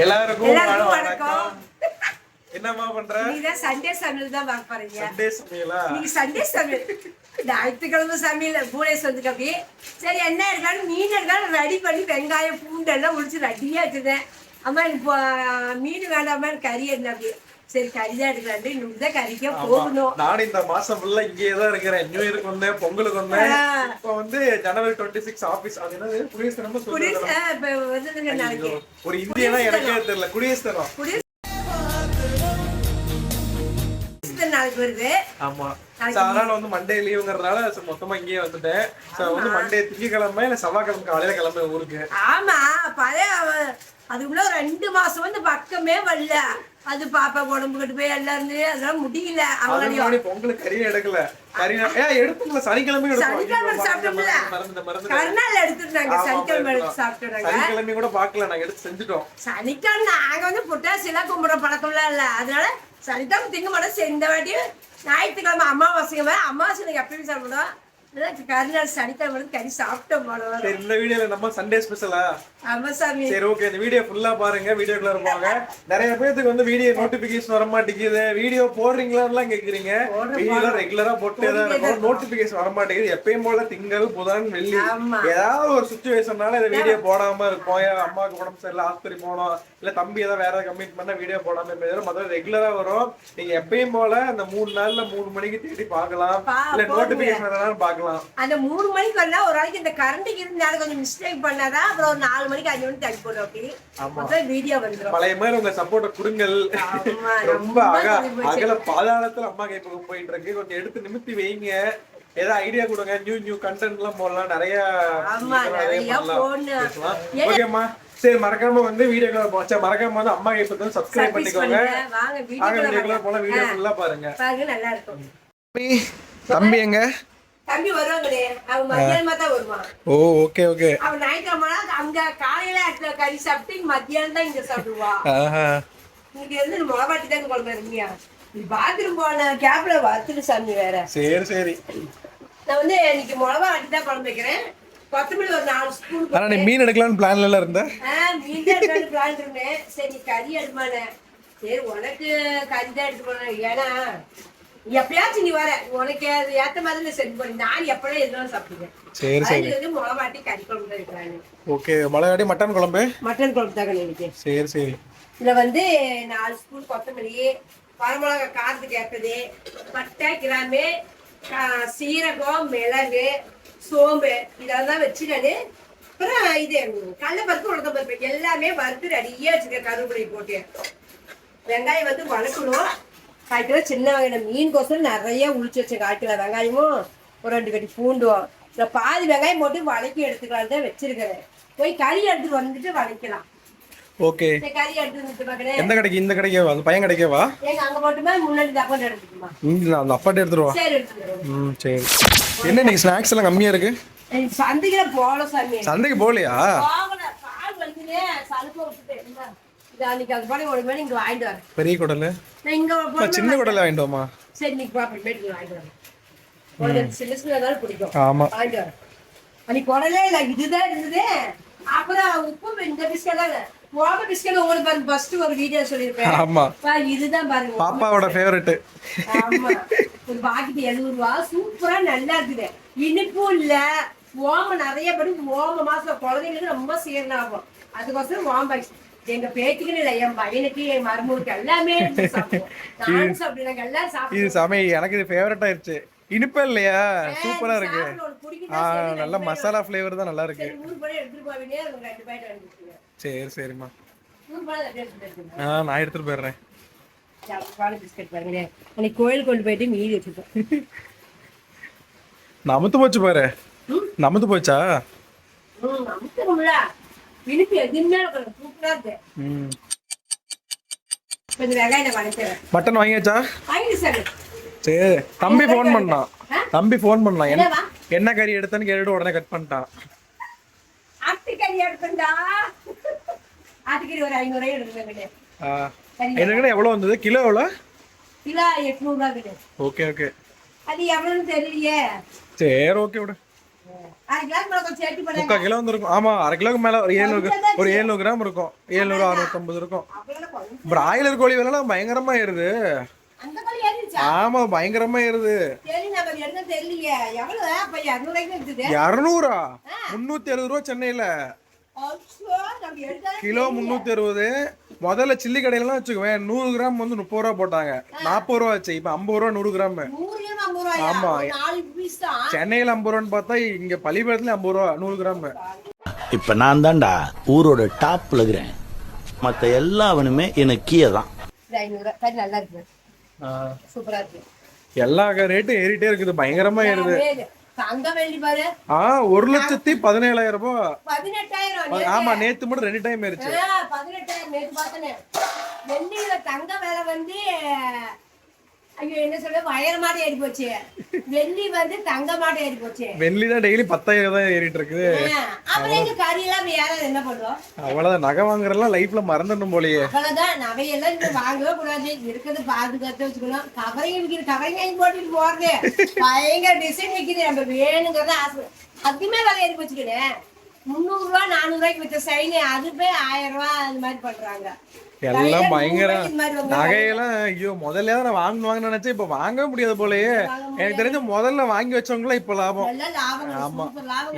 எல்லாருக்கும் வணக்கம். என்னம்மா பண்ற? நீங்க சண்டே சமையல் தான் பார்க்க போறீங்க. சண்டே சமையலா? நீங்க சண்டே சமையல். ஞாயிற்றுக்கிழமை சமையல் பூனேஸ் வந்துக்கு அப்படி சரி என்ன இருக்காலும் மீன் இருக்காலும் ரெடி பண்ணி வெங்காயம் பூண்டு எல்லாம் முடிச்சு ரெடியா வச்சுருந்தேன். அம்மா எனக்கு மீன் வேண்டாமா எனக்கு கறி என்ன அப்படி? சரி கறி தான் எடுக்கலான்ட்டு இன்னும் தான் கறிக்க ஆமா. போகணும். நானும் இந்த மாசம் ஃபுல்லா இங்கேயே தான் இருக்கிறேன். நியூ இயருக்கு வந்தேன் பொங்கலுக்கு வந்தேன். இப்போ வந்து ஜனவரி டுவெண்ட்டி சிக்ஸ் ஆபீஸ் அது என்னது? குடியரசு தினமா குடிஸ் சொல்லுவாங்க இப்போ வந்துருங்க நாளைக்கு. ஒரு இந்தியனா எனக்கே தெரியல. குடியரசு தினம் குடிஸ் நாளைக்கு வருது. ஆமா. அதனால வந்து மண்டே லீவுங்கிறதுனால மொத்தமா இங்கேயே வந்துட்டேன். வந்து மண்டே திங்கக்கிழமை இல்ல செவ்வாய்க்கிழமை காலையில கிளம்புறேன் ஊருக்கு. ஆமா பழைய அதுக்குள்ள ரெண்டு மாசம் வந்து பக்கமே வரல. அது பாப்பா உடம்பு கட்டு போய் எல்லாம் அதெல்லாம் முடியல. அவங்களையும் பொங்கலுக்கு கறியே எடுக்கல. கறி ஏன் எடுத்துக்கல சனிக்கிழமை சனிக்கிழமை சாப்பிட்டோம்ல. கருநாள் எடுத்துருந்தாங்க. ஆமா, சனிக்கிழமை எடுத்து சாப்பிட்டுறாங்க சனிக்கிழமை கூட பாக்கல நாங்க எடுத்து செஞ்சுட்டோம். சனிக்கிழமை நாங்க வந்து புட்டாசி எல்லாம் கும்பிட பழக்கம்லாம் இல்ல. அதனால சனிக்கிழமை திங்க மாட்டோம். இந்த வாட்டி ஞாயிற்றுக்கிழமை அமாவாசைங்க அமாவாசை நாங்க எப்பயும் சாப்பிடுவோம். கருநாள் சனிக்கிழமை கறி சாப்பிட்டோம் சரி இந்த வீடியோல நம்ம சண்டே ஸ்பெஷலா சரி ஓகே இந்த வீடியோ ஃபுல்லா பாருங்க வீடியோக்குள்ள இருப்பாங்க நிறைய பேருக்கு வந்து வீடியோ நோட்டிபிகேஷன் வர மாட்டேங்குது வீடியோ போடுறீங்களான்லாம் கேக்குறீங்க வீடியோ ரெகுலரா போட்டே தான் இருக்கும். நோட்டிபிகேஷன் வர மாட்டேங்குது எப்பயும் போல திங்கள் புதன் வெள்ளி. ஆமா. ஏதாவது ஒரு சுச்சுவேஷன்னால இந்த வீடியோ போடாம ஏன் அம்மாவுக்கு உடம்பு சரியில்லை ஆஸ்பத்திரி போனோம் இல்ல தம்பி ஏதாவது வேற கம்மிட் பண்ணா வீடியோ போடாம மொத்தம் ரெகுலரா வரும். நீங்க எப்பயும் போல அந்த மூணு நாள்ல மூணு மணிக்கு தேடி பார்க்கலாம். பா- இல்ல. நோட்டிபிகேஷன் பார்க்கலாம். அந்த மூணு மணிக்கு ஒரு நாளைக்கு இந்த கரண்ட்டுக்கு இருந்தாலும் கொஞ்சம் மிஸ்டேக் பண்ணாதான் அப்புறம் ஒரு நாலு மணிக்கு அஞ்சு மணிக்கு தள்ளி போடும் அப்படி அப்புறம் வீடியோ வந்துடும் பழைய மாதிரி உங்க சப்போர்ட்ட கொடுங்கள். ரொம்ப அக. அகல பாதாளத்துல அம்மா கைப்பக்கம் போயிட்டு இருக்கு கொஞ்சம் எடுத்து நிமித்தி வைங்க. ஏதாவது ஐடியா கொடுங்க. நியூ நியூ கண்டென்ட் எல்லாம் போடலாம். நிறைய ஆமா, நிறைய போடணும். ஓகேம்மா சரி மறக்காம வந்து வீடியோ போச்சா மறக்காம வந்து அம்மா கைப்பக்கம் வந்து சப்ஸ்கிரைப் Subscribe பண்ணிக்கோங்க. வாங்க வீடியோக்குள்ள வீடியோக்குள்ள வாங்க. போல வீடியோ ஃபுல்லா பாருங்க. பாருங்க நல்லா இருக்கும். தம்பி எங்க? தம்பி வருவாங்களே அவன் மத்தியானமா தான் வருவான். Oh okay okay. அவன் ஞாயிற்றுக்கிழமை அங்க காலையில கறி சாப்பிட்டு மத்தியானம் தான் இங்க சாப்பிடுவா. இங்க இருந்து முளவாட்டி தான் குழம்பு இருக்கியா நீ பாத்ரூம் போன கேப்ல வறுத்துட்டு சாமி வேற. சரி சரி. நான் வந்து இன்னைக்கு மிளகா வாட்டி தான் குழம்பு வைக்கிறேன். கொத்தமல்லி ஒரு நாலு ஸ்பூன் ஆனா நீ மீன் எடுக்கலாம்னு பிளான்ல எல்லாம் இருந்த? மீன் தான் எடுக்கலாம்னு plan இருந்தேன். சரி கறி எடுமானே. சரி உனக்கு கறி தான் எடுத்து போனேன். ஏன்னா எப்பயாச்சும் நீ வர. உனக்கு அது ஏத்த மாதிரி நான் செட் பண்ணி நான் எப்படியும் எதுவும் சாப்பிடுவேன். சரி அதுல வந்து மிளகாட்டி கறி குழம்பு தான் இருக்கிறாங்க ஓகே மட்டன் குழம்பு? மட்டன் குழம்பு தான் இன்னைக்கு சரி சரி. இதுல வந்து நாலு ஸ்பூன் கொத்தமல்லி வரமிளகா காரத்துக்கு ஏற்றது பட்டை கிராம்பு கா- சீரகம் மிளகு சோம்பு இதெல்லாம் வச்சுக்காது அப்புறம் இது கடலைப்பருப்பு உளுத்தம்பருப்பு எல்லாமே வறுத்து ரெடியாக வச்சுருக்கேன் கருவேப்பிலை போட்டு. வெங்காயம் வந்து வதக்கணும். கால் கிலோ சின்ன வெங்காயம் மீன் கோசம் நிறைய உளிச்சு வச்சேன் கால் கிலோ வெங்காயமும் ஒரு ரெண்டு கட்டி பூண்டும். இந்த பாதி வெங்காயம் போட்டு வதக்கி எடுத்துக்கலாம் தான் வச்சிருக்கிறேன் போய் கறி எடுத்துட்டு வந்துட்டு வதக்கலாம். ஓகே. கறி எடுத்து எந்த கடைக்கு இந்த கடைக்கேவா அந்த பையன் கடைக்கேவா ஏங்க அங்க போட்டுமா முன்னாடி தப்பாட்டு எடுத்துக்குமா அந்த அப்பாட்ட எடுத்துருவா சரி ம் சரி. என்ன இன்னைக்கு ஸ்நாக்ஸ் எல்லாம் கம்மியா இருக்கு? சந்தைக்குல போகல சாமி. சந்தைக்கு போகலையா? போகல கால் வலிக்குதே சலுப்பை விட்டுட்டு. அன்னைக்கு அது போல ஒரு இங்க வாங்கிட்டு வரேன். பெரிய குடல்? நான் இங்க சின்ன குடல் வாங்கிட்டு வாமா சரி வாங்கிட்டு வரேன். உனக்கு சின்ன பிடிக்கும். வாங்கிட்டு வரேன். அன்னைக்கு குடலே இல்லை இதுதான் இருந்தது. அப்புறம் உப்பு இந்த பிஸ்கட் போக பிஸ்கட் உங்களுக்கு பாருங்க ஃபர்ஸ்ட் ஒரு வீடியோ சொல்லியிருப்பேன். ஆமா. பா, இதுதான் பாருங்க. பாப்பாவோட ஃபேவரட் ஆமா. ஒரு பாக்கெட் எழுபது ரூபா சூப்பரா நல்லா இருக்குது. இனிப்பும் இல்ல. ஓமம் நிறைய படி ஓம மாசம் குழந்தைங்களுக்கு ரொம்ப சீரணாகும். அதுக்கோசரம் ஓம் பாக்கெட். எங்க பேத்திக்குன்னு இல்லை என் பையனுக்கு என் மருமகளுக்கு எல்லாமே. நானும் சாப்பிடுறேன் எல்லாரும் இது சாப்பிடுவோம் சமை எனக்கு இது ஃபேவரட் ஆயிருச்சு. இனிப்பே இல்லையா? சூப்பரா இருக்கு. நல்ல மசாலா ஃப்ளேவர் தான் நல்லா இருக்கு. சரி, சரிம்மா. ஆ நான் எடுத்துட்டு போயிடுறேன். கோயில் கொண்டு போயிட்டு மீதி வச்சுப்போம். நமத்து போச்சு பாரு. நமத்து போச்சா? இனிப்பு எதுவுமே எனக்கு சூப்பரா இருக்கு. ம். கொஞ்சம் வெங்காயம் வதக்கிறேன். மட்டன் வாங்கியாச்சா வாங்கிட்டு சார். சரி தம்பி ஃபோன் பண்ணான்? தம்பி ஃபோன் பண்ணான். என்ன? என்ன கறி எடுத்தேன்னு கேட்டுட்டு உடனே கட் பண்ணிட்டான். ஆட்டுக்கறி எடுத்துண்டா ஆட்டுக்கறி ஒரு ஐநூறு எனக்கு எவ்வளோ வந்தது? கிலோ எவ்வளோ? கிலோ எட்நூறுபா கிட்ட ஓகே ஓகே. அது எவ்வளோன்னு தெரியலையே. சரி ஓகே விடு. முக்கால் கிலோ வந்துருக்கும் ஆமா அரை கிலோக்கு மேல ஒரு ஏழ்நூறு ஒரு ஏழ்நூறு கிராம் இருக்கும். ஏழ்நூறு அறுநூத்தம்பது இருக்கும். பிராய்லர் கோழி விலைலாம் பயங்கரமா ஏறுது. ஆமா பயங்கரமா ஏறுது. இரநூறா முன்னூத்தி எழுபது ரூபா சென்னையில. கிலோ முந்நூத்தி அறுபது. முதல்ல சில்லி கடையிலலாம் வச்சுக்குவேன் நூறு கிராம் வந்து முப்பது ரூபா போட்டாங்க. நாற்பது ரூபா ஆச்சு இப்ப ஐம்பது ரூபா நூறு கிராம். ஆமா. சென்னையில ஐம்பது ரூபான்னு பார்த்தா இங்க பள்ளிப்படத்துல ஐம்பது ரூபா நூறு கிராம். இப்ப நான் தான்டா ஊரோட டாப்ல இருக்கிறேன். மத்த எல்லாவனுமே எனக்கு கீழே தான். இது ஐநூறு கறி நல்லா இருக்கு. சூப்பரா இருக்கு. எல்லா ரேட்டும் ஏறிட்டே இருக்குது. பயங்கரமா ஏறுது. வேறு. தங்க வெள்ளி பாரு. ஆ ஒரு லட்சத்தி பதினேழாயிரம் ரூபாய் ஆமா நேத்து மட்டும் ரெண்டு டைம் ஏறிச்சு. பதினெட்டாயிரம் நேத்து பார்த்தனே. வெள்ளியில தங்க விலை வந்து ஐயோ என்ன சொல்ற வயர மாட்டே ஏறி போச்சு. வெள்ளி வந்து தங்க மாட்டே ஏறி போச்சு. வெள்ளி தான் டெய்லி பத்தாயிரம் தான் ஏறிட்டு இருக்குது. அப்புறம் எங்க கறி எல்லாம் வேற என்ன பண்றோம் அவ்வளவுதான். நகை வாங்குறதெல்லாம் லைஃப்ல மறந்துடணும் போலயே. அவ்வளவுதான். நகையெல்லாம் இப்ப வாங்கவே கூடாது. இருக்கிறது பாதுகாத்து வச்சுக்கணும். கவரிங் விற்கிற கவரிங் வாங்கி போட்டுட்டு போறது. பயங்கர டிசைன் விற்கிது நம்ம வேணுங்கிறத ஆசை அதுக்குமே விலை ஏறி போச்சுக்கிறேன் முந்நூறு ரூபா நானூறு ரூபாய்க்கு வித்த சைனு அது போய் ஆயிரம் ரூபாய் அந்த மாதிரி பண்றாங்க. எல்லாம் பயங்கர நகையெல்லாம் ஐயோ முதல்ல தான் நான் வாங்கணுவாங்கன்னு நினைச்சேன். இப்ப வாங்கவே முடியாது போலயே. எனக்கு தெரிஞ்சு முதல்ல வாங்கி வச்சவங்களாம் இப்ப லாபம். ஆமா.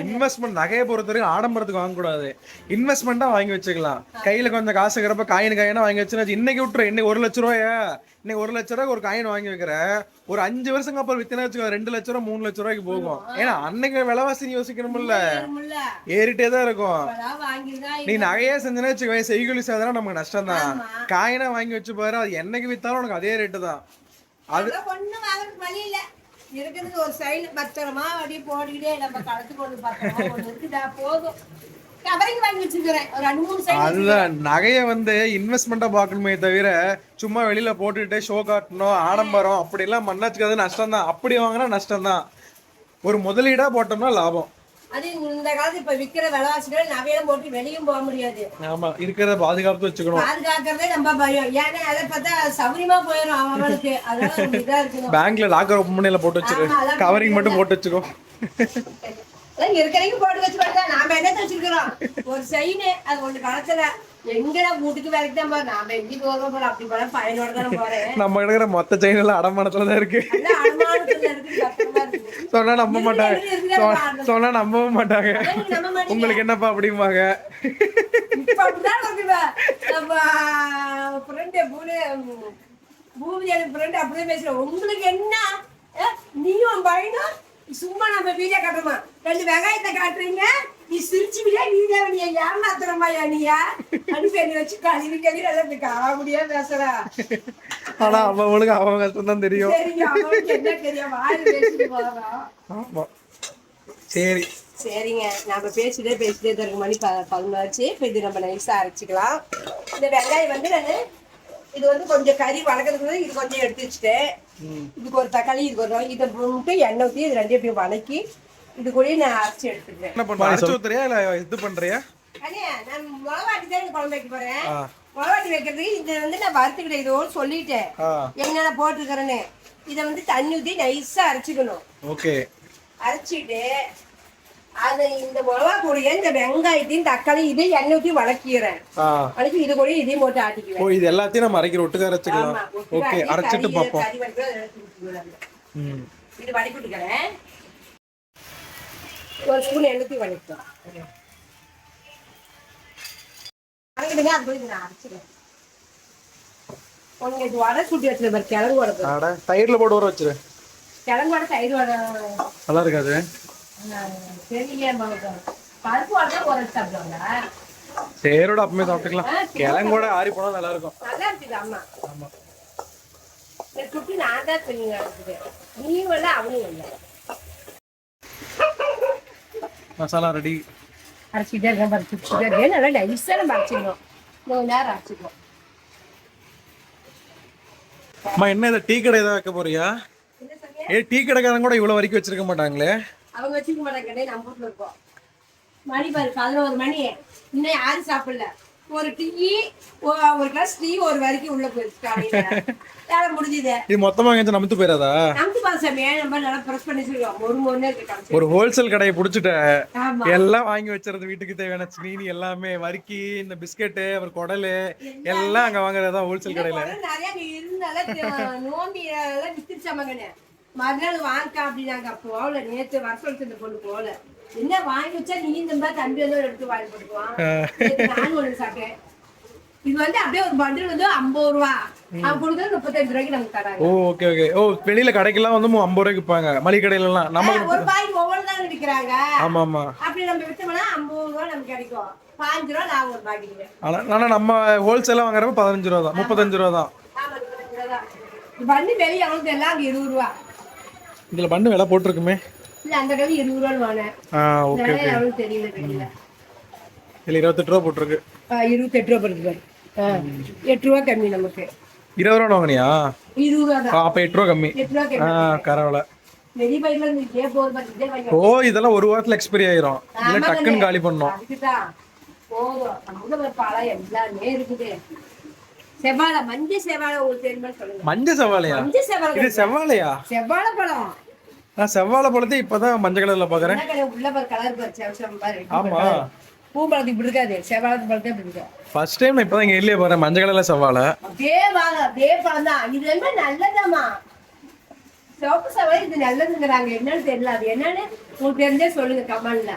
இன்வெஸ்ட்மெண்ட் நகையை பொறுத்த வரைக்கும் ஆடம்பரத்துக்கு வாங்கக்கூடாது. இன்வெஸ்ட்மெண்ட்டா வாங்கி வச்சுக்கலாம். கையில கொஞ்சம் காசு இருக்கிறப்ப காயின் காயினா வாங்கி வச்சுன்னா இன்னைக்கு விட்டுரு இன்னைக்கு ஒரு லட்ச ரூபாயா? இன்னைக்கு ஒரு லட்ச ரூபாய்க்கு ஒரு காயின் வாங்கி வைக்கிற. ஒரு அஞ்சு வருஷங்க அப்புறம் வித்தினா வச்சுக்கோ ரெண்டு லட்ச ரூபா மூணு லட்ச ரூபாய்க்கு போகும். ஏன்னா அன்னைக்கு விலைவாசி நீ யோசிக்கணும்ல. ஏறிட்டே தான் இருக்கும். நீ நகையே செஞ்சனா வச்சுக்கோ செய்கூலி சேதனா நமக்கு நஷ்டம் தான். காயினா வாங்கி வச்சு பாரு அது என்னைக்கு வித்தாலும் உனக்கு அதே ரேட்டு தான். வாங்குறதுக்கு வழி இல்ல. இருக்கிறது ஒரு சைடு பத்திரமா அப்படியே போட்டுக்கிட்டே நம்ம களத்து கொண்டு இருக்குதா போதும். அதுதான் நகையை வந்து இன்வெஸ்ட்மெண்ட்டா பார்க்கணுமே தவிர சும்மா வெளியில போட்டுட்டு ஷோ காட்டணும் ஆடம்பரம் அப்படி எல்லாம் பண்ணாச்சுக்கு அது நஷ்டம் தான் அப்படி வாங்கினா நஷ்டம் தான் ஒரு முதலீடா போட்டோம்னா லாபம். அது இந்த காலத்து இப்ப விக்கிற விலைவாசிகள் நகையெல்லாம் போட்டு வெளியும் போக முடியாது. ஆமா இருக்கிறத பாதுகாப்பு வச்சுக்கணும். பாதுகாக்கிறதே நம்ம பயம். ஏன்னா அதை பார்த்தா சௌரியமா போயிடும் அதெல்லாம் இருக்கணும். பேங்க்ல லாக்கர் ஓப்பன் பண்ணையில போட்டு வச்சிரு கவரிங் மட்டும் போட்டு வச்சுக்கோ. இருக்கிறவங்க போட்டு வச்சு பார்த்தா நாம என்ன வச்சிருக்கிறோம்? ஒரு செயின் அது ஒண்ணு கலத்துல. எங்கடா வீட்டுக்கு வேலைக்கு தான் போறோம். நாம போக போறோம். அப்படி போல பையனோட தான் போறேன். நம்ம இருக்கிற மொத்த செயின் எல்லாம் அடமானத்துல தான் இருக்கு. சொன்னா நம்ப மாட்டாங்க. சொன்னா நம்பவும் மாட்டாங்க. உங்களுக்கு என்னப்பா அப்படிம்பாங்க. நம்ம friend பூனு, பூமி எனக்கு அப்படியே பேசுறேன். உங்களுக்கு என்ன? நீயும் பையனும் சும்மா நம்ம வீடியோ காட்டுறோமா? ரெண்டு வெங்காயத்தை காட்டுறீங்க. நீ சிரிச்சுக்கிட்டே நீ தான் நீ ஏமாத்துறமாயா நீயா அனுப்பி என்னை வச்சு கழுவி கழுவி இப்படி காமெடியா பேசுற. ஆனா அவங்களுக்கு அவங்க கஷ்டம் தான் தெரியும். என்ன தெரியும்? ஆமா. சரி. சரிங்க. நம்ம பேசிட்டே பேசிட்டே தான் இருக்கு மணி பதினொன்று இப்போ இது நம்ம நைஸாக அரைச்சிக்கலாம். இந்த வெங்காயம் வந்து நான் இது வந்து கொஞ்சம் கறி வளர்க்கறதுக்கு இது கொஞ்சம் எடுத்து வச்சுட்டேன். இதுக்கு ஒரு தக்காளி இதுக்கு ஒரு இதை மட்டும் எண்ணெய் ஊற்றி இது ரெண்டையும் போய் வதக்கி இது கூட நான் அரைச்சி எடுத்துக்கிறேன். என்ன பண்ற அரைச்சு ஊத்துறியா இல்ல இது பண்றியா? அண்ணே நான் மிளகாட்டி தான் குழம்பு வைக்க போகிறேன் ஆ. மிளகாட்டி வைக்கிறதுக்கு இது வந்து நான் வறுத்துக்கிட்டேன் இதோடு சொல்லிட்டேன். என்னென்ன போட்டிருக்கிறேன்னு. இதை வந்து தண்ணி ஊற்றி நைஸாக அரைச்சிக்கணும். ஓகே. அரைச்சிட்டு அதை இந்த மிளகா கூடிய இந்த வெங்காயத்தையும் தக்காளி இதையும் எண்ணெய் ஊற்றி ஆ. வதக்கி இது கூட இதையும் போட்டு ஆட்டிக்குவேன். ஓ இது எல்லாத்தையும் நம்ம அரைக்கிற ஒட்டுக்க அரைச்சிக்கலாம். ஓகே அரைச்சி அரைச்சிட்டு பார்ப்போம். இது வதக்கி விட்டுக்கிறேன். ஒரு ஸ்பூன் எண்ணெய் அது போய் நான் கொஞ்சம் இது வடை சுட்டி வச்சிருப்பேன் கிழங்கு வடை. தயிர்ல போட்டு ஊற வச்சிரு. கிழங்கு வடை தயிர் வடை. நல்லா இருக்காது. சேரோட அப்பமே சாப்பிட்டுக்கலாம். கிழங்கோட ஆறி போனா நல்லா இருக்கும் நல்லா இருக்குது அம்மா. ஆமா. இந்த குட்டி நான் தான் சொல்லி நடக்குது நீ வரல அவனும் இல்லை. மசாலா ரெடி அரைச்சிக்கிட்டே இருக்கேன் பறிச்சுக்கிட்டே இருக்கேன் நல்லா நைஸாக நம்ம அரைச்சிக்கணும். கொஞ்ச நேரம் அரைச்சிக்கணும். அம்மா என்ன இதை டீ கடை ஏதாவது வைக்க போறியா? ஏ டீ கடைக்காரங்க கூட இவ்வளவு வரைக்கும் வச்சிருக்க மாட்டாங்களே. அவங்க வச்சுக்க மாட்டாங்க நம்ம வீட்டில் இருக்கோம். மணி பாரு பதினோரு மணி. இன்னும் யாரும் சாப்பிடல. ஒரு டீ ஒரு கிளாஸ் டீ ஒரு வரைக்கும் உள்ள போயிடுச்சு வேலை முடிஞ்சுது. இது மொத்தமா எங்கேயும் நமத்து போயிடாதா? நமக்கு பாசமே நம்ம நல்லா ப்ரெஸ் பண்ணி வச்சிருக்கோம். ஒரு மணி இருக்கு. ஒரு ஹோல்சேல் கடையை புடிச்சிட்ட. எல்லாம் வாங்கி வச்சிருது வீட்டுக்கு தேவையான சீனி எல்லாமே வறுக்கி இந்த பிஸ்கெட்டு அப்புறம் குடலு எல்லாம். அங்க வாங்குறதா ஹோல்சேல் கடையில. நிறைய அங்க இருந்தால நோம்பி எல்லாம் வித்துருச்சாமங்கண்ணே மறுநாள் வாங்க அப்படின்னாங்க போகல நேத்து வர சொல்லிட்டு இந்த பொண்ணு போகல என்ன வாங்கி வச்சா நீ இந்த தம்பி வந்து ஒரு எடுத்து வாங்கி போட்டுக்குவான்? நானும் ஒன்று சாப்பிட்டேன். இது வந்து அப்படியே ஒரு பண்டில் வந்து ஐம்பது ரூபா. அவன் கொடுக்குறது முப்பத்தஞ்சு ரூபாய்க்கு நமக்கு தராங்க. ஓ ஓகே ஓகே ஓ வெளியில கடைக்கெல்லாம் வந்து ஐம்பது ரூபாய்க்கு விற்பாங்க. மளிகை கடையில எல்லாம் நம்ம ஒரு பாய்க்கு ஒவ்வொரு தான் விற்கிறாங்க. ஆமா ஆமா. அப்படி நம்ம வித்தோம்னா ஐம்பது ரூபா நமக்கு கிடைக்கும். பாஞ்சு ரூபா நான் ஒரு பாக்கெட்டுக்கு ஆனா நம்ம ஹோல்சேலா வாங்குறப்ப பதினஞ்சு ரூபா தான். முப்பத்தஞ்சு ரூபா தான். பண்ணி வெளியே எவ்வளவு எல்லாம் அங்கே இருபது ரூபா. இதுல பண்ணு விலை போட்டிருக்குமே. இல்ல அந்த இருபது ஆ ஓகே தெரியல தெரியல இதுல இருபத்தெட்டு ரூபா போட்டிருக்கு. இருபத்தெட்டு ரூபா எட்டு ரூபா கம்மி நமக்கு. இருபது ரூபா வாங்கினியா? இருபது ரூபா ஆ, தான் அப்ப எட்டு ரூபா கம்மி. ஆ கரவலை ஓ இதெல்லாம் ஒரு வாரத்துல எக்ஸ்பைரி ஆயிரும். இல்ல டக்குன்னு. காலி பண்ணோம் அதுக்குதான். போதும். நம்ம ஒரு பழம் எல்லாமே இருக்குது. செவ்வாழை மஞ்சள் செவ்வாழை உங்களுக்கு தெரியுமா சொல்லுங்க. மஞ்சள் செவ்வாழையா? மஞ்சள் செவ்வாழை இது செவ்வாழையா? செவ்வாழை பழம். நான் செவ்வாழை பழத்தை இப்பதான் மஞ்சள் கலர்ல பாக்குறேன். உள்ள பாரு கலர் பாரு செவசம் பாரு ஆமா. பூம்பழத்து இப்படி இருக்காது செவ்வாழை பழத்தை இப்படி இருக்கா ஃபர்ஸ்ட் டைம் நான் இப்பதான் இங்க இல்லையே பாரு மஞ்சள் கலர்ல செவ்வாழை. அப்படியே வாங்க அப்படியே பழம் தான் இது என்ன நல்லதாமா சிவப்பு செவ்வாழை இது நல்லதுங்கிறாங்க. என்னன்னு தெரியல. அது என்னன்னு உங்களுக்கு தெரிஞ்சே சொல்லுங்க கமெண்ட்ல.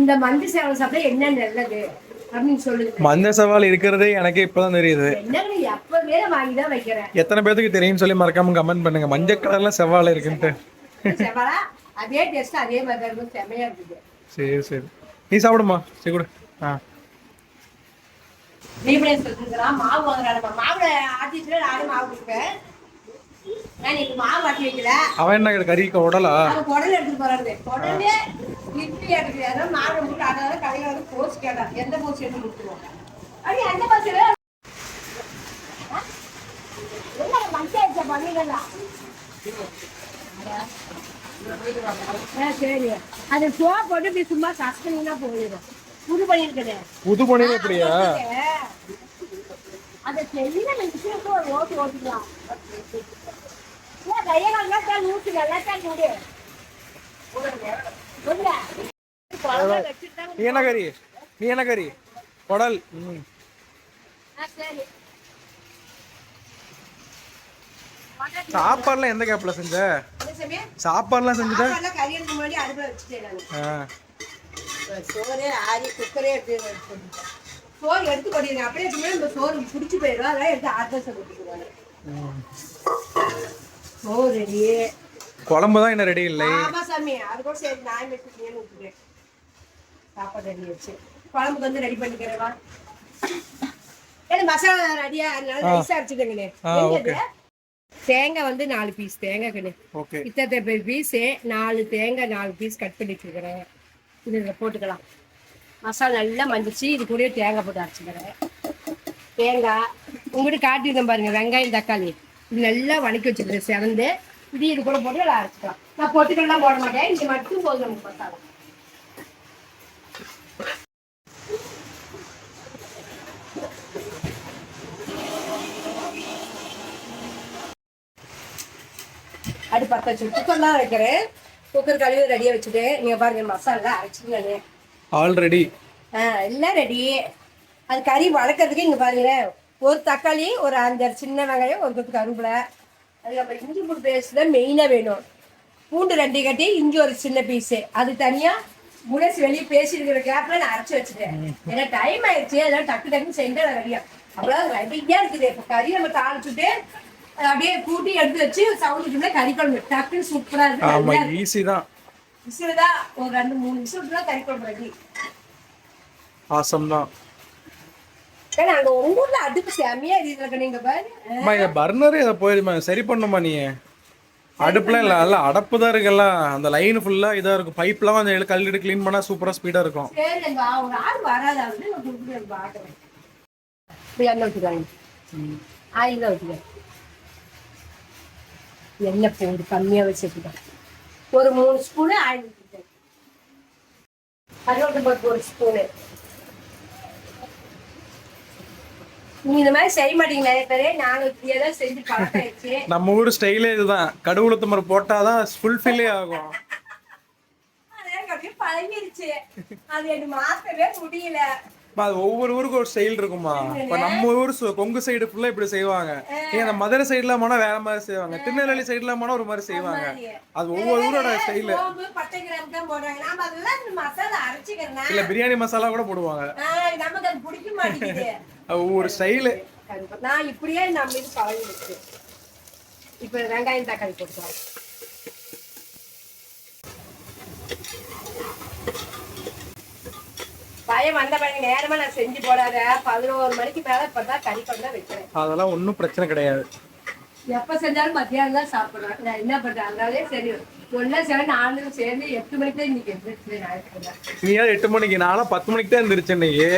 இந்த மஞ்சள் செவ்வாழை சாப்பிட்டா என்ன நல்லது? மஞ்சள் செவ்வாழை இருக்கிறதே எனக்கே இப்பதான் தெரியுது. எத்தனை பேத்துக்கு தெரியும்னு சொல்லி மறக்காம கமெண்ட் பண்ணுங்க. மஞ்சள் கலர்ல செவ்வாழை இருக்குன்ட்டு. சரி சரி. நீ சாப்பிடுமா? சரி கொடு. ஆ. மாவு வாங்குறாங்க மாவுல ஆட்டிட்டு நானும் மாவு கொடுப்பேன். நான் இப்ப மாவு ஆட்டி வைக்கல? அவன் என்ன கறிக்க உடலா? குடல் எடுத்துட்டு போறாரு இட்லி எடுத்து அதான் மாவு போட்டு அதனால கடையில வந்து போஸ் கேட்டான் எந்த போஸ் எடுத்து கொடுத்துருவோம். அடி அந்த போஸ் சரி. அது சோா போட்டு இப்படி சும்மா கஷ்டம்னா போயிடும். புது பண்ணிருக்கேன் புது பணியில எப்படியா? அந்த தெரியல நிமிஷத்துக்கு ஒரு ஓட்டு ஓட்டிக்கலாம். கையை நல்லா நூற்று நல்லா தான் வச்சுட்டாங்க நீ என்ன கறி? நீ என்ன கறி? குடல். சாப்பாடுலாம் எந்த கேப்ல செஞ்ச? சாப்பாடுலாம் செஞ்சுட்ட? சோறு ஆரி குக்கரே எடுத்து சோறு எடுத்து கொட்டிடுங்க. அப்படியே நம்ம சோறு பிடிச்சி போயிடும். அதெல்லாம் எடுத்து ஆர்டர். சோறு ரெடி குழம்பு தான் என்ன ரெடி இல்லை. ஆமா சாமி அது கூட சரி நான் விட்டுட்டேன் சாப்பாடு ரெடி வச்சு குழம்புக்கு வந்து ரெடி பண்ணிக்கிறேன் ஏன்னா மசாலா ரெடியா அதனால நைஸா இது? தேங்காய் வந்து நாலு பீஸ் தேங்காய் கண்ணு. ஓகே இத்தனை பேர் பீஸு நாலு தேங்காய் நாலு பீஸ் கட் பண்ணி வச்சுக்கிறேன் இது இதில் போட்டுக்கலாம். மசாலா நல்லா மஞ்சிச்சு இது கூடயே தேங்காய் போட்டு அரைச்சிக்கிறேன். தேங்காய் உங்கள்கிட்ட காட்டியிருந்தேன் பாருங்க வெங்காயம் தக்காளி. இது நல்லா வணக்கி வச்சுக்கிறேன் சிறந்து இது இது கூட போட்டு நல்லா அரைச்சிக்கலாம் நான் பொட்டுக்கெல்லாம் போட மாட்டேன். இது மட்டும் போதும் நமக்கு மசாலா அடி பத்த வச்சு குக்கர்லாம் வைக்கிறேன். குக்கர் கழுவி ரெடியாக வச்சுட்டு நீங்கள் பாருங்க மசாலா அரைச்சிக்கலானே ஆல்ரெடி ஆ எல்லாம் ரெடி அது கறி வளர்க்கறதுக்கு இங்கே பாருங்களேன் ஒரு தக்காளி ஒரு அஞ்சாறு சின்ன வெங்காயம் ஒரு கொத்து கருவேப்பிலை அதுக்கப்புறம் இஞ்சி பூண்டு பேஸ்ட் தான் மெயினாக வேணும். பூண்டு ரெண்டு கட்டி இஞ்சி ஒரு சின்ன பீஸு அது தனியாக முனசி வெளியே பேசியிருக்கிற கேப்பில் நான் அரைச்சி வச்சுட்டேன். ஏன்னா டைம் ஆயிடுச்சு. அதெல்லாம் டக்கு டக்குன்னு செஞ்சு ரெடியா அவ்வளோ ரெடியாக இருக்குது. இப்போ கறி நம்ம தாளிச்சுட்டு அப்படியே கூட்டி எடுத்து வச்சு சவுண்டுக்குள்ள கறி குழம்பு டக்குன்னு சூப்பராக இருக்கு. ஈஸி தான். விசில் தான். ஒரு ரெண்டு மூணு தான் கறி குழம்பு ரெடி ஆசம் தான். அங்க உங்க ஊர்ல அடுப்பு செமையா எரியுது நீங்க இதை பர்னர் இதை போயிருமா சரி பண்ணுமா நீ? அடுப்புலாம் இல்லை அல்ல அடப்பு தான் இருக்குல்ல அந்த லைன் ஃபுல்லா இதா இருக்கும். பைப்லாம் கொஞ்சம் கல்லிட்டு க்ளீன் பண்ணா சூப்பரா ஸ்பீடா இருக்கும். எண்ணெய் போடு கம்மியா வச்சுருக்கேன் ஒரு மூணு ஸ்பூனு ஆயில் ஒரு ஸ்பூனு நீங்க இந்த மாதிரி செய்ய மாட்டீங்க நிறைய பேரு. நாங்க இப்படியே தான் செஞ்சு ஆயிடுச்சு நம்ம ஊர் ஸ்டைலே இதுதான். கடுவுளுத்து மரம் போட்டாதான் ஃபுல்ஃபில்லே ஆகும். அது எனக்கு அப்படியே பழகிருச்சு. அது எனக்கு மாத்தவே முடியல. அது ஒவ்வொரு ஊருக்கு ஒரு ஸ்டைல் இருக்குமா இப்ப நம்ம ஊர் கொங்கு சைடு ஃபுல்லா இப்படி செய்வாங்க. ஏன் அந்த மதுரை சைடுல போனா வேற மாதிரி செய்வாங்க. திருநெல்வேலி சைடுல போனா ஒரு மாதிரி செய்வாங்க. அது ஒவ்வொரு ஊரோட ஸ்டைல் இல்ல பிரியாணி மசாலா கூட போடுவாங்க. ஒவ்வொரு ஸ்டைலு நான் இப்படியே நம்ம இது பழகிடுச்சு இப்ப வெங்காயம் தக்காளி போட்டுக்கலாம். பயம் வந்த பையன் நேரமா நான் செஞ்சு போடாத. பதினோரு மணிக்கு மேல இப்பதான் கறி பண்ண வைக்கிறேன். அதெல்லாம் ஒன்றும் பிரச்சனை கிடையாது. எப்ப செஞ்சாலும் மத்தியானம் தான் சாப்பிடுறேன் நான் என்ன பண்றேன் அதனாலே சரி. ஒன்னா சரி நானும் சேர்ந்து எட்டு மணிக்கு தான் இன்னைக்கு எந்திரிச்சு ஞாயிற்றுக்கிழமை. நீ ஏன் எட்டு மணிக்கு நானும் பத்து மணிக்கு தான் இருந்துருச்சு இன்னைக்கு.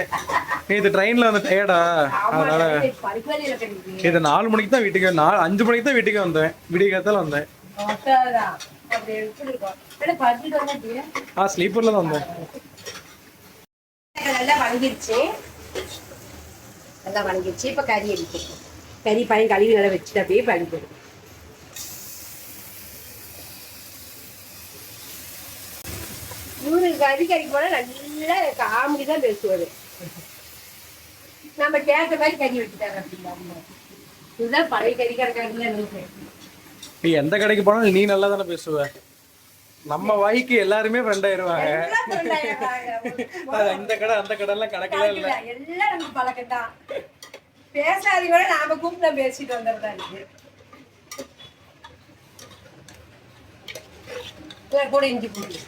நேற்று ட்ரெயின்ல வந்து டயர்டா அதனால இது நாலு மணிக்கு தான் வீட்டுக்கு நாலு அஞ்சு மணிக்கு தான் வீட்டுக்கு வந்தேன். விடிய காத்தால வந்தேன். ஆ ஸ்லீப்பர்ல தான் வந்தேன். நல்லா வணங்கிருச்சு. நல்லா வணங்கிருச்சு. இப்ப கறி அடிக்கும் கறி பையன் கழுவி நல்லா வச்சுட்டு அப்படியே பழிப்போம் இவரு கறி கறிக்கு போனா நல்லா காமெடி தான் பேசுவாரு. நம்ம கேட்ட மாதிரி கறி வச்சுட்டாங்க அப்படின்னா. இதுதான் பழைய கறி கறக்காங்க நீ எந்த கடைக்கு போனாலும் நீ நல்லா தானே பேசுவேன் நம்ம வாய்க்கு எல்லாருமே ஃப்ரெண்ட் ஆயிருவாங்க. இந்த கடை அந்த கடை எல்லாம் கணக்கே இல்ல. எல்லாம் நமக்கு பழக்கம் தான் பேசாதீங்க நாம கூப்பிட்டு பேசிட்டு வந்துடுறதா இருக்கு கூட இஞ்சி பூண்டு.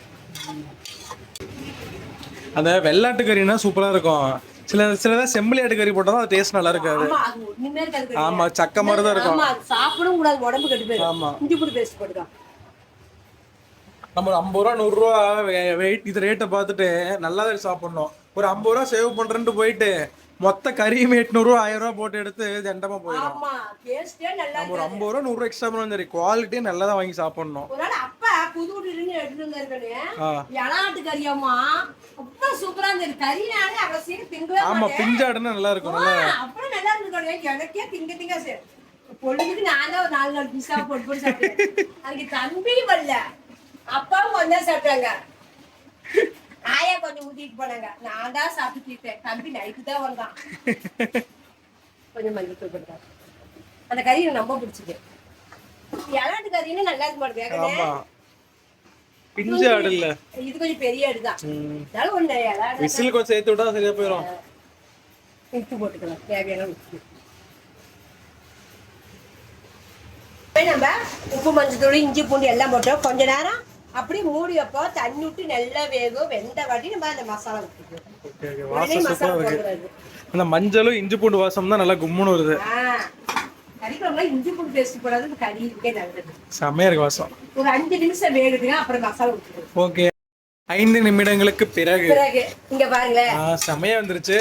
அந்த வெள்ளாட்டு கறினா சூப்பரா இருக்கும். சில சிலதான் செம்பிளி ஆட்டு கறி போட்டா அது டேஸ்ட் நல்லா இருக்காது. ஆமா சக்க மாதிரி தான் இருக்கும். சாப்பிடவும் கூடாது உடம்பு கெட்டு போயிடும். ஆமா. இஞ்சி பூண்டு பேஸ்ட் போட்டுக்கலாம். நம்ம ஐம்பது ரூபா நூறு ரூபா வெயிட் இது ரேட்டை பார்த்துட்டு நல்லா தான் சாப்பிடணும். ஒரு ஐம்பது ரூபா சேவ் பண்றேன்ட்டு போயிட்டு மொத்த கறியும் எட்நூறு ரூபா ஆயிரம் ரூபா போட்டு எடுத்து தண்டமா போயிடும். நம்ம ஒரு ஐம்பது ரூபா நூறு ரூபா எக்ஸ்ட்ரா பண்ணாலும் சரி குவாலிட்டியும் நல்லா தான் வாங்கி சாப்பிடணும். புது வீட்டுல எடுத்துட்டு வந்தாரு ஆ. இளாட்டு கறியாமா அப்பா சூப்பரா இருந்தது. கறினாலே அவசியம் திங்கவே ஆமா பிஞ்சாடுன்னா நல்லா இருக்கும் நல்லா. ஆ, அப்புறம் நல்லா இருந்துக்கணும் எனக்கே திங்க திங்க சரி பொழுதுக்கு நான் தான் ஒரு நாலு நாலு பீஸா போட்டு போட்டு சாப்பிட்டேன் அதுக்கு தம்பி வரல. அப்பாவும் ஒன்னா சாப்பிட்டாங்க. ஆயா கொஞ்சம் ஊத்திட்டு போனாங்க. நான் தான் சாப்பிட்டுட்டேன். தம்பி நைட்டு தான் வந்தான். கொஞ்சம் மஞ்சள் போட்டாங்க அந்த கறி எனக்கு ரொம்ப பிடிச்சது இளாட்டு கறின்னு நல்லா இருக்க மாட்டேங்குது ஆமா. பிஞ்சு ஆடு இல்ல இது கொஞ்சம் பெரிய அதனால ஒண்ணு இளாடு விசில் கொஞ்சம் சேர்த்து விட்டா சரியா போயிடும் உப்பு போட்டுக்கலாம். தேவையான உப்பு. நம்ம உப்பு மஞ்சத்தூள் இஞ்சி பூண்டு எல்லாம் போட்டோம். கொஞ்ச நேரம் அப்படியே மூடி வைப்போம் தண்ணி விட்டு நல்லா வேகும். வெந்த வாட்டி நம்ம அந்த மசாலா விட்டுக்குவோம் அந்த மஞ்சளும் இஞ்சி பூண்டு வாசம் தான் நல்லா கும்முன்னு வருது. கறிக்குழம்புல இஞ்சி பூண்டு பேஸ்ட் போடாது. கறி இருக்கே நல்லது. செம்மையா இருக்கு வாசம். ஒரு அஞ்சு நிமிஷம் வேகுதுங்க அப்புறம் மசாலா விட்டுருவோம் ஓகே. ஐந்து நிமிடங்களுக்கு பிறகு. இங்க பாருங்களேன். ஆ, செம்மையா வந்துருச்சு.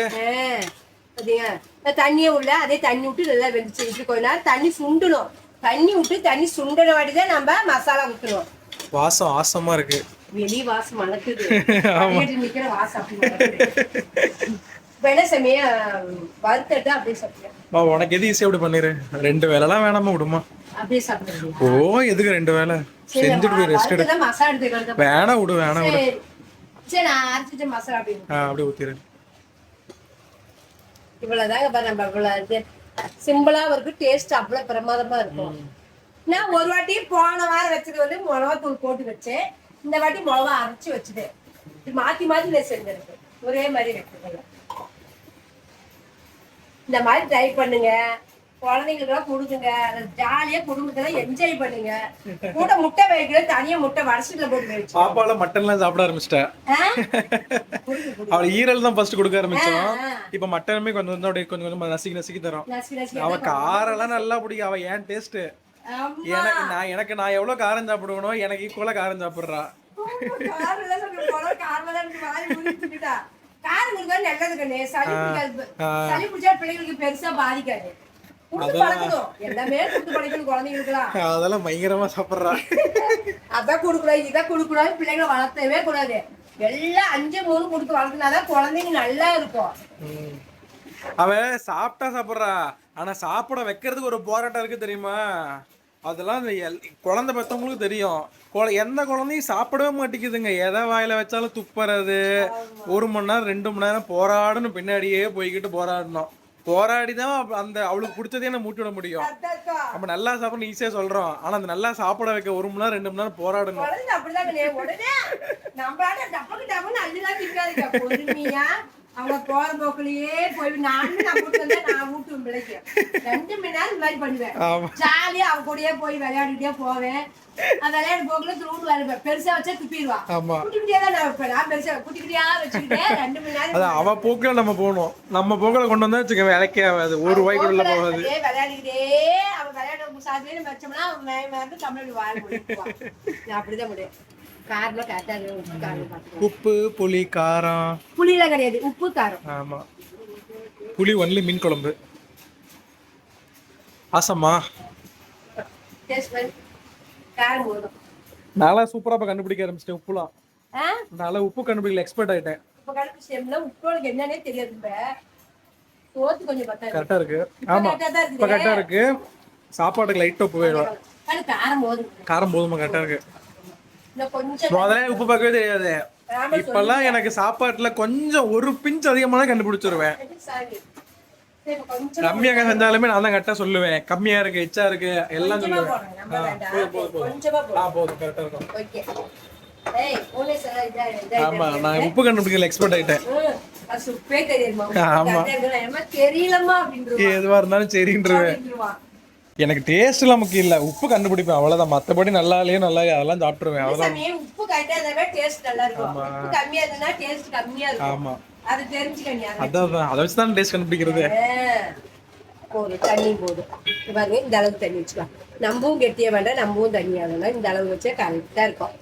தண்ணியை உள்ள அதே தண்ணி விட்டு நல்லா வெந்துச்சு. கொஞ்ச நேரம் தண்ணி சுண்டணும். தண்ணி விட்டு தண்ணி சுண்டன வாட்டி தான் நம்ம மசாலா ஊற்றணும் வாசம் ஆசமா இருக்கு. வெளி வாசம் மணக்குது நிக்கிற வாசம் அப்படி மணக்குது. இப்ப என்ன சமய வறுத்தட்டு அப்படியே சாப்பிடுறேன் உனக்கு எது ஈஸியா அப்படி பண்ணிரு? ரெண்டு வேலைலாம் வேணாமா விடுமா? அப்படியே சாப்பிடுறேன் ஓ எதுக்கு ரெண்டு வேலை? செஞ்சுட்டு ரெஸ்ட் எடு. மசாலா எடுத்துக்கிறது வேணா விடு வேணா விடு. சரி. நான் அரைச்சிட்டு மசாலா அப்படி ஆ அப்படியே ஊத்திரு. இவ்வளவுதாங்க நம்ம இவ்வளவு சிம்பிளா இருக்கு டேஸ்ட் அவ்வளவு பிரமாதமா இருக்கும். நான் ஒரு வாட்டி போன வாரம் வச்சது வந்து மிளகாத்தூள் போட்டு வச்சேன். இந்த வாட்டி மிளகா அரைச்சு வச்சுட்டேன். இது மாத்தி மாத்தி நான் செஞ்சிருக்கேன் ஒரே மாதிரி வைக்கிறதில்ல இந்த மாதிரி ட்ரை பண்ணுங்க. குழந்தைங்களுக்கெல்லாம் கொடுக்குங்க. ஜாலியா குடும்பத்தெல்லாம் என்ஜாய் பண்ணுங்க. கூட முட்டை வைக்கிறது தனியா முட்டை வடசில போட்டு வச்சு பாப்பால மட்டன்லாம் சாப்பிட ஆரம்பிச்சிட்டா. அவள் ஈரல் தான் ஃபர்ஸ்ட் கொடுக்க ஆரம்பிச்சோம் இப்ப மட்டனுமே கொஞ்சம் கொஞ்சம் அப்படியே கொஞ்சம் கொஞ்சம் நசுக்கி நசுக்கி தரோம். அவ காரெல்லாம் நல்லா பிடிக்கும். அவ ஏன் டேஸ்ட். எனக்கு நான் எனக்கு நான் எவ்வளவு காரம் சாப்பிடுவேனோ எனக்கு ஈக்குவலா காரம் சாப்பிடுறா காரம் குடிக்கிறது நல்லது கண்ணு. சளி பிடிக்காது. சளி பிடிச்சா பிள்ளைங்களுக்கு பெருசா பாதிக்காது. அதெல்லாம் பயங்கரமா சாப்பிடுறா அதான் கொடுக்கக்கூடாது, இதை கொடுக்கக்கூடாது, பிள்ளைங்களை வளர்த்தவே கூடாது. எல்லாம் அஞ்சு மூணு கொடுத்து வளர்த்துனாதான் குழந்தைங்க நல்லா இருக்கும். அவ சாப்பிட்டா சாப்பிட்றா ஆனால் சாப்பிட வைக்கிறதுக்கு ஒரு போராட்டம் இருக்குது தெரியுமா? அதெல்லாம் எல்- குழந்தை பெற்றவங்களுக்கு தெரியும். குழ- எந்த குழந்தையும் சாப்பிடவே மாட்டேங்குதுங்க. எதை வாயில வச்சாலும் துப்புறது. ஒரு மணி நேரம் ரெண்டு மணி நேரம் போராடணும் பின்னாடியே போய்கிட்டு போராடணும். போராடி தான் அந்த அவளுக்கு பிடிச்சதே நம்ம மூட்டி விட முடியும். நம்ம நல்லா சாப்பிடணும் ஈஸியாக சொல்கிறோம் ஆனால் அந்த நல்லா சாப்பிட வைக்க ஒரு மணி நேரம் ரெண்டு மணி நேரம் போராடணும். அப்படிதான் அவங்க போற போக்குலயே போய் நானும் நான் வந்தா ஊட்டுவேன் பிள்ளைக்கு. ரெண்டு மணி நேரம் இந்த மாதிரி பண்ணுவேன். ஜாலியா அவ கூடயே போய் விளையாடிட்டே போவேன். அந்த விளையாடு போக்குல திரும்ப விளையாடுவேன். பெருசா வச்சா துப்பிடுவா. ஆமா. குட்டிக்கிட்டே தான் நான் வைப்பேன். நான் பெருசா குட்டிக்கிட்டியா வச்சுக்கிட்டே ரெண்டு மணி நேரம் அதான் அவ போக்குல நம்ம போகணும். நம்ம போக்குல கொண்டு வந்தா வச்சுக்க வேலைக்கே ஆகாது. ஒரு ரூபாய்க்கு உள்ள போகாது. விளையாடிக்கிட்டே அவன் விளையாட சாத்தியே நம்ம வச்சோம்னா அவன் மேல தமிழ் வாழ முடியும் அப்படிதான் முடியும் உப்பு புளி காரம். புளியெல்லாம் கிடையாது உப்பு காரம். ஆமா. புளி ஒன்லி மீன் குழம்பு. ஆசம்மா டேஸ்ட் பண்ணி. காரம் போதும். நான்லாம் சூப்பரா இப்ப கண்டுபிடிக்க ஆரம்பிச்சிட்டேன் உப்புலாம். நான்லாம் உப்பு கண்டுபிடிக்கல எக்ஸ்பர்ட் இப்ப சேம்ல உப்போளுக்கு என்னன்னே தெரியாது சோத்து கொஞ்சம் பத்தாது கரெக்டா இருக்கு. ஆமா. இப்ப இருக்குது கரெக்டா இருக்கு. சாப்பாட்டுக்கு லைட் உப்பு வேணும். காரம் போதும். காரம் போதுமா கரெக்டா இருக்கு. முதல்ல உப்பு பார்க்கவே தெரியாது இப்பெல்லாம் எனக்கு சாப்பாட்டுல கொஞ்சம் ஒரு பிஞ்ச் அதிகமான கண்டுபிடிச்சிருவேன் கம்மியாக செஞ்சாலுமே நான் தான் கரெக்டா சொல்லுவேன் கம்மியா இருக்கு எச்சா இருக்கு எல்லாம் சொல்லுவேன் போதும், கரெக்டா இருக்கும் ஆமா நான் உப்பு கண்டுபிடிக்கல எக்ஸ்பர்ட் ஆயிட்டேன் ஆமா. எதுவா இருந்தாலும் சரின்றுவேன் எனக்கு டேஸ்ட் எல்லாம் முக்கியம் இல்ல. உப்பு கண்டுபிடிப்பேன். அவ்வளவுதான். மத்தபடி நல்லா இல்லையே நல்லா அதெல்லாம் சாப்பிட்டுருவேன். அவ்வளவுதான். சாமி உப்பு இருந்தாவே டேஸ்ட் நல்லா இருக்கும். உப்பு கம்மியா இருந்ததுன்னா டேஸ்ட் கம்மியா இருக்கும். ஆமா. அது தெரிஞ்சுக்க நீ அதை அதான் அதை வச்சு தான் டேஸ்ட் கண்டுபிடிக்கிறது தண்ணி போதும். பாருங்க இந்த அளவுக்கு தண்ணி வச்சுக்கலாம். நம்பவும் கெட்டிய வேண்டாம் நம்பவும் தண்ணி ஆகணும் இந்த அளவு வச்சா கரெக்டா இருக்கும்.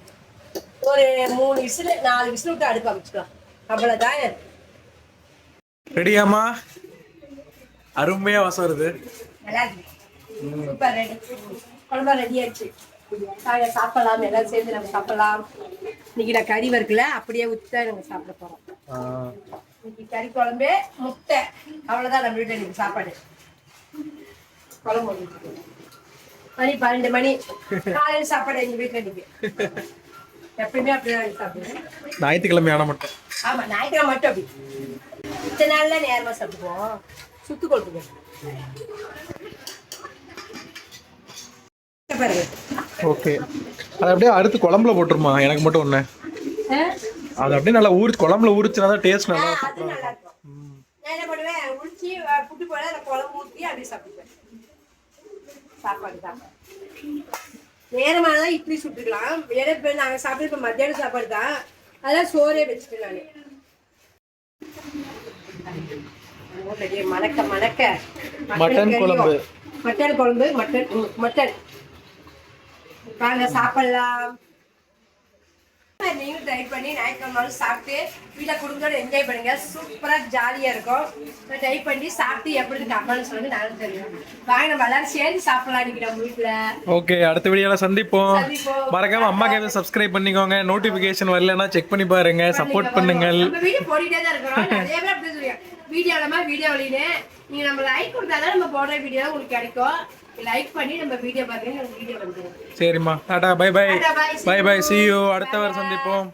ஒரு மூணு விசில் நாலு விசில் விட்டு அடுப்பு அமைச்சுக்கலாம். அவ்வளவுதான். ரெடியாமா அருமையா வாசம் வருது. நல்லா இருக்கு. Super ready. குழம்பா ரெடி ஆயிடுச்சு. சாப்பிடலாம் எல்லாம் சேர்ந்து நம்ம சாப்பிடலாம். இன்னைக்கு நான் கறி வறுக்கல அப்படியே ஊற்றி நாங்க சாப்பிட போறோம். ஆ, இன்னைக்கு கறி குழம்பு முட்டை. அவ்வளவுதான் நம்ம வீட்டுல இன்னைக்கு சாப்பாடு. குழம்பு. மணி பன்னெண்டு மணி. காலையில் சாப்பாடு எங்க வீட்டுல இன்னைக்கு. எப்பயுமே அப்படிதான் நாங்க சாப்பிடுவோம். ஞாயிற்றுக்கிழமை ஆன மட்டும். ஆமா ஞாயிற்றுக்கிழமை மட்டும் அப்படி. இத்தனை நாள்ல நேரமா சாப்பிடுவோம். சுத்து கொழுப்பு. ஓகே. அது அப்படியே அடுத்து குழம்புல போட்டுருமா? எனக்கு மட்டும் ஆ? அது அப்படியே நல்லா ஊறி குழம்புல ஊறிச்சுனா தான் டேஸ்ட் நல்லா அது இருக்கும். நான் என்ன பண்ணுவேன்? உளிச்சி அஹ், புட்டு போல அந்த குழம்பு ஊற்றி அப்படியே சாப்பிடுவேன். சாப்பாடு தான். இட்லி சுட்டுக்கலாம். வேற இப்போ நாங்கள் சாப்பிட்டு இப்போ மத்தியானம் சாப்பாடு தான். அதான் சோறே வச்சுட்டேன் நான். மணக்க மணக்க. மட்டன். குழம்பு. மட்டன் குழம்பு மட்டன் மட்டன். வாங்க சாப்பிடலாம். நீங்களும் ட்ரை பண்ணி ஞாயிற்றுக்கிழமை சாப்பிட்டு வீட்டில் குடும்பத்தோட என்ஜாய் பண்ணுங்க. சூப்பரா ஜாலியா இருக்கும். ட்ரை பண்ணி சாப்பிட்டு எப்படி கமெண்ட் சொல்லுங்க நானும் தெரியும். வாங்க நம்ம எல்லாரும் சேர்ந்து சாப்பிடலாம் இன்னைக்கு நம்ம வீட்டுல ஓகே அடுத்த வீடியோல சந்திப்போம். மறக்காம அம்மா கேம் சப்ஸ்கிரைப் பண்ணிக்கோங்க. நோட்டிபிகேஷன் வரலன்னா செக் பண்ணி பாருங்க. சப்போர்ட் பண்ணுங்கள். நம்ம வீடியோ போட்டுட்டே தான் இருக்கிறோம். நிறைய பேர் அப்படி சொல்லுங்க வீடியோ வழின்னு நீங்க நம்ம லைக் கொடுத்தாதான் நம்ம போடுற வீடியோ உங்களுக்கு கிடைக்கும். லைக் பண்ணி நம்ம வீடியோ பாருங்க நம்ம வீடியோ வந்துடும் சரிம்மா tata bye bye bye bye. See you அடுத்த வாரம் சந்திப்போம்.